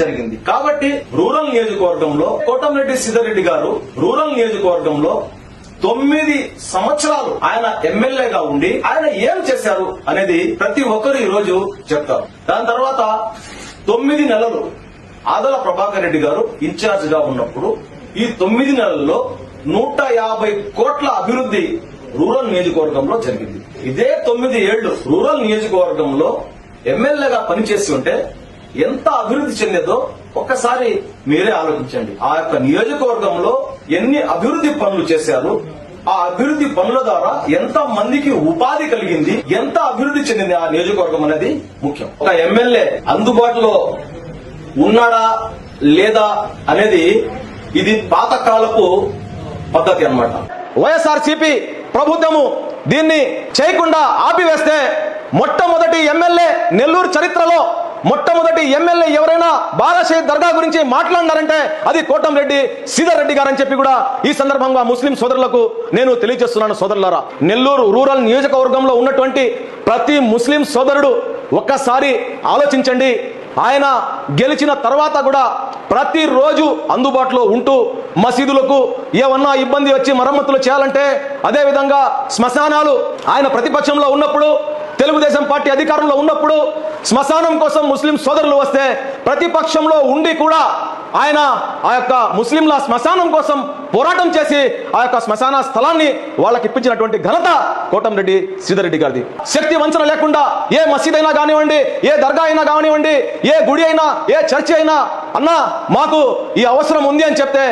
జరిగింది. కాబట్టి రూరల్ నియోజకవర్గంలో కోటంరెడ్డి సిద్ధారెడ్డి గారు రూరల్ నియోజకవర్గంలో తొమ్మిది సంవత్సరాలు ఆయన ఎమ్మెల్యేగా ఉండి ఆయన ఏం చేశారు అనేది ప్రతి ఒక్కరు ఈ రోజు చెప్తారు. దాని తర్వాత తొమ్మిది నెలలు ఆదల ప్రభాకర్ రెడ్డి గారు ఇన్ఛార్జ్గా ఉన్నప్పుడు ఈ తొమ్మిది నెలల్లో నూట యాభై కోట్ల అభివృద్ధి రూరల్ నియోజకవర్గంలో జరిగింది. ఇదే తొమ్మిది ఏళ్ళు రూరల్ నియోజకవర్గంలో ఎమ్మెల్యేగా పనిచేసి ఉంటే ఎంత అభివృద్ధి చెందేదో ఒక్కసారి మీరే ఆలోచించండి. ఆ యొక్క నియోజకవర్గంలో ఎన్ని అభివృద్ధి పనులు చేశారు ఆ అభివృద్ధి పనుల ద్వారా ఎంత మందికి ఉపాధి కలిగింది ఎంత అభివృద్ధి చెందింది ఆ నియోజకవర్గం అనేది ముఖ్యం. ఒక ఎమ్మెల్యే అందుబాటులో ఉన్నాడా లేదా అనేది ఇది పాతకాలపు పద్ధతి అన్నమాట. వైఎస్ఆర్సీపీ ప్రభుత్వము దీన్ని చేయకుండా ఆపివేస్తే మొట్టమొదటి ఎమ్మెల్యే నెల్లూరు చరిత్రలో మొట్టమొదటి ఎమ్మెల్యే ఎవరైనా బాలాషేద్ దర్గా గురించి మాట్లాడినారంటే అది కోటంరెడ్డి శ్రీధర్ రెడ్డి గారని చెప్పి కూడా ఈ సందర్భంగా ముస్లిం సోదరులకు నేను తెలియజేస్తున్నాను సోదరులారా. నెల్లూరు రూరల్ నియోజకవర్గంలో ఉన్నటువంటి ప్రతి ముస్లిం సోదరుడు ఒక్కసారి ఆలోచించండి. ఆయన గెలిచిన తర్వాత కూడా ప్రతిరోజు అందుబాటులో ఉంటూ మసీదులకు ఏమన్నా ఇబ్బంది వచ్చి మరమ్మతులు చేయాలంటే అదేవిధంగా శ్మశానాలు ఆయన ప్రతిపక్షంలో ఉన్నప్పుడు తెలుగుదేశం పార్టీ అధికారంలో ఉన్నప్పుడు శ్మశానం కోసం ముస్లిం సోదరులు వస్తే ప్రతిపక్షంలో ఉండి కూడా ఆయన ఆ యొక్క ముస్లింల శ్మశానం కోసం పోరాటం చేసి ఆ యొక్క శ్మశాన స్థలాన్ని వాళ్ళకి ఇప్పించినటువంటి ఘనత కోటంరెడ్డి శ్రీధర్రెడ్డి గారిది. శక్తి వంచన లేకుండా ఏ మసీద్ అయినా కానివ్వండి ఏ దర్గా అయినా కానివ్వండి ఏ గుడి అయినా ఏ చర్చి అయినా అన్నా మాకు ఈ అవసరం ఉంది అని చెప్తే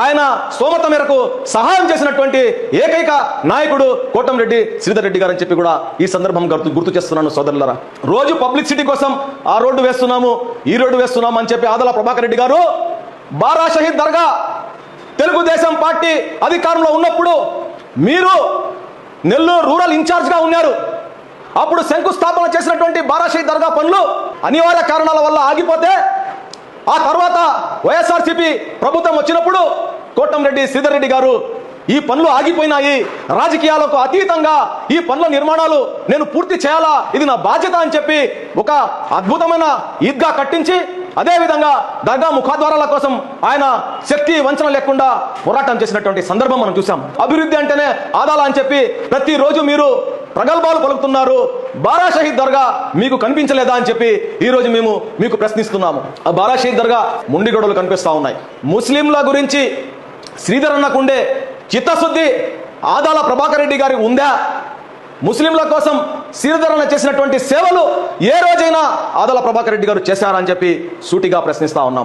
ఆయన స్తోమత మేరకు సహాయం చేసినటువంటి ఏకైక నాయకుడు కోటంరెడ్డి శ్రీధర్ రెడ్డి గారు అని చెప్పి కూడా ఈ సందర్భం గుర్తు గుర్తు చేస్తున్నాను సోదరులరా. రోజు పబ్లిసిటీ కోసం ఆ రోడ్డు వేస్తున్నాము ఈ రోడ్డు వేస్తున్నాము అని చెప్పి ఆదల ప్రభాకర్ రెడ్డి గారు బారా షహీద్ దర్గా తెలుగుదేశం పార్టీ అధికారంలో ఉన్నప్పుడు మీరు నెల్లూరు రూరల్ ఇన్ఛార్జ్గా ఉన్నారు. అప్పుడు శంకుస్థాపన చేసినటువంటి బారాషీ దర్గా పనులు అనివార్య కారణాల వల్ల ఆగిపోతే ఆ తర్వాత వైఎస్ఆర్సీపీ ప్రభుత్వం వచ్చినప్పుడు కోటంరెడ్డి శ్రీధర్ రెడ్డి గారు ఈ పనులు ఆగిపోయినాయి. రాజకీయాలకు అతీతంగా ఈ పనుల నిర్మాణాలు నేను పూర్తి చేయాలా? ఇది నా బాధ్యత అని చెప్పి ఒక అద్భుతమైన ఈద్గా కట్టించి అదేవిధంగా దర్గా ముఖద్వారాల కోసం ఆయన శక్తి వంచన లేకుండా పోరాటం చేసినటువంటి సందర్భం మనం చూసాం అభివృద్ధి అంటేనే ఆదాల అని చెప్పి ప్రతిరోజు మీరు ప్రగల్భాలు పలుకుతున్నారు. బారా షహీద్ దర్గా మీకు కనిపించలేదా అని చెప్పి ఈ రోజు మేము మీకు ప్రశ్నిస్తున్నాము. ఆ బారా షహీద్ దర్గా ముండిగొడవలు కనిపిస్తూ కనిపిస్తా ఉన్నాయి. ముస్లింల గురించి శ్రీధర్ అన్నకుండే చిత్తశుద్ధి ఆదాల ప్రభాకర్ రెడ్డి గారికి ఉందా? ముస్లింల కోసం సిరిధరణ చేసినటువంటి సేవలు ఏ రోజైనా ఆదల ప్రభాకర్ రెడ్డి గారు చేశారని చెప్పి సూటిగా ప్రశ్నిస్తా ఉన్నాము.